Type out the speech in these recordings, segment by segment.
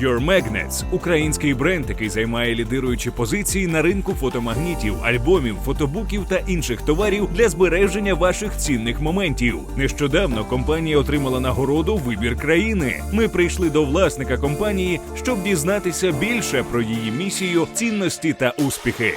Your Magnets – український бренд, який займає лідируючі позиції на ринку фотомагнітів, альбомів, фотобуків та інших товарів для збереження ваших цінних моментів. Нещодавно компанія отримала нагороду Вибір країни. Ми прийшли до власника компанії, щоб дізнатися більше про її місію, цінності та успіхи.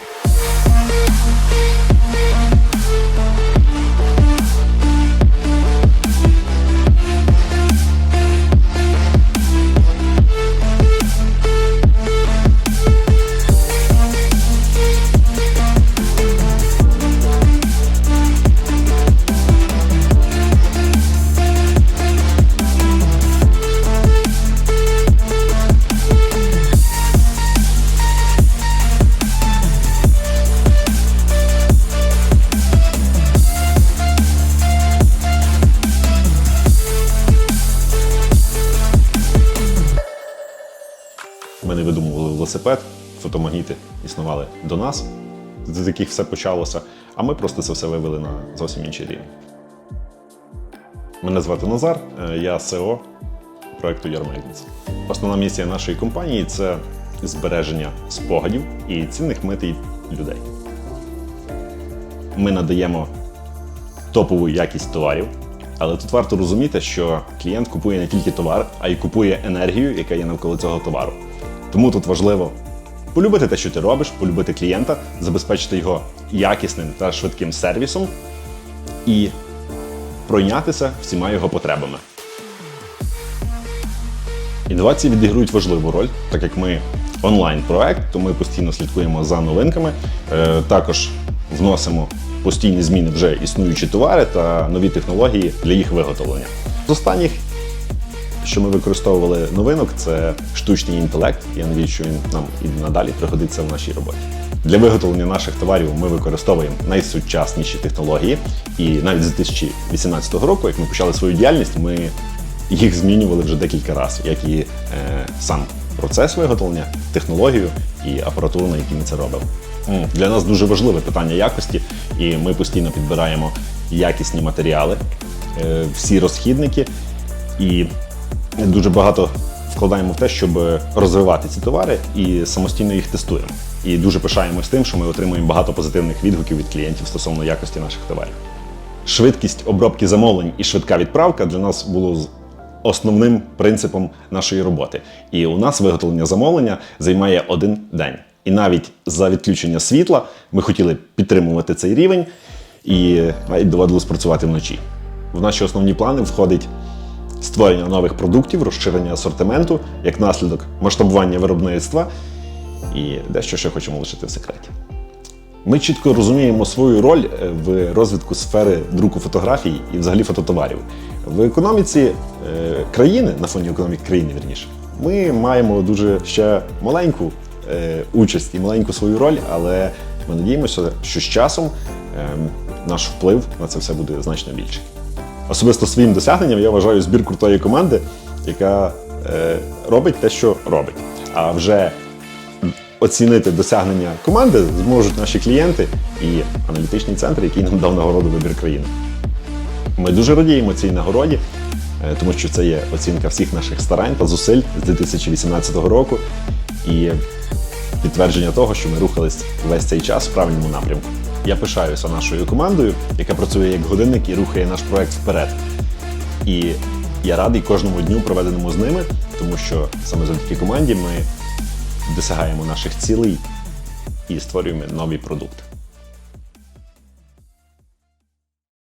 Велосипед, фотомагніти існували до нас, з яких все почалося, а ми просто це все вивели на зовсім інший рівень. Мене звати Назар, е, я СЕО Your Magnets. Основна місія нашої компанії це збереження спогадів і цінних митей людей. Ми надаємо топову якість товарів. Але тут варто розуміти, що клієнт купує не тільки товар, а й купує енергію, яка є навколо цього товару. Тому тут важливо полюбити те, що ти робиш, полюбити клієнта, забезпечити його якісним та швидким сервісом і пройнятися всіма його потребами. Інновації відіграють важливу роль, так як ми онлайн-проект, то ми постійно слідкуємо за новинками. Е, Також вносимо постійні зміни вже існуючі товари та нові технології для їх виготовлення. З останніх, що ми використовували новинок, це штучний інтелект. Я надіюсь, що він нам і надалі пригодиться в нашій роботі. Для виготовлення наших товарів ми використовуємо найсучасніші технології, і навіть з 2018 року, як ми почали свою діяльність, ми їх змінювали вже декілька разів, як і е, сам процес виготовлення, технологію і апаратуру, на якій ми це робимо. Для нас дуже важливе питання якості, і ми постійно підбираємо якісні матеріали, е, всі розхідники, і дуже багато вкладаємо в те, щоб розвивати ці товари і самостійно їх тестуємо. І дуже пишаємось тим, що ми отримуємо багато позитивних відгуків від клієнтів стосовно якості наших товарів. Швидкість обробки замовлень і швидка відправка для нас було основним принципом нашої роботи. І у нас виготовлення замовлення займає один день. І навіть за відключення світла ми хотіли підтримувати цей рівень, і навіть доводилось працювати вночі. В наші основні плани входить створення нових продуктів, розширення асортименту, як наслідок масштабування виробництва і дещо ще хочемо лишити в секреті. Ми чітко розуміємо свою роль е, в розвитку сфери друку фотографій і взагалі фототоварів. В економіці е, країни, на фоні економіки країни, вірніше, ми маємо дуже ще маленьку е, участь і маленьку свою роль, але ми надіємося, що з часом е, наш вплив на це все буде значно більший. Особисто своїм досягненням я вважаю збір крутої команди, яка е, робить те, що робить. А вже оцінити досягнення команди зможуть наші клієнти і аналітичний центр, який нам дав нагороду вибір країни. Ми дуже радіємо цій нагороді, е, тому що це є оцінка всіх наших старань та зусиль з 2018 року і підтвердження того, що ми рухались весь цей час в правильному напрямку. Я пишаюся нашою командою, яка працює як годинник і рухає наш проект вперед. І я радий кожному дню, проведеному з ними, тому що саме завдяки команді ми досягаємо наших цілей і створюємо нові продукти.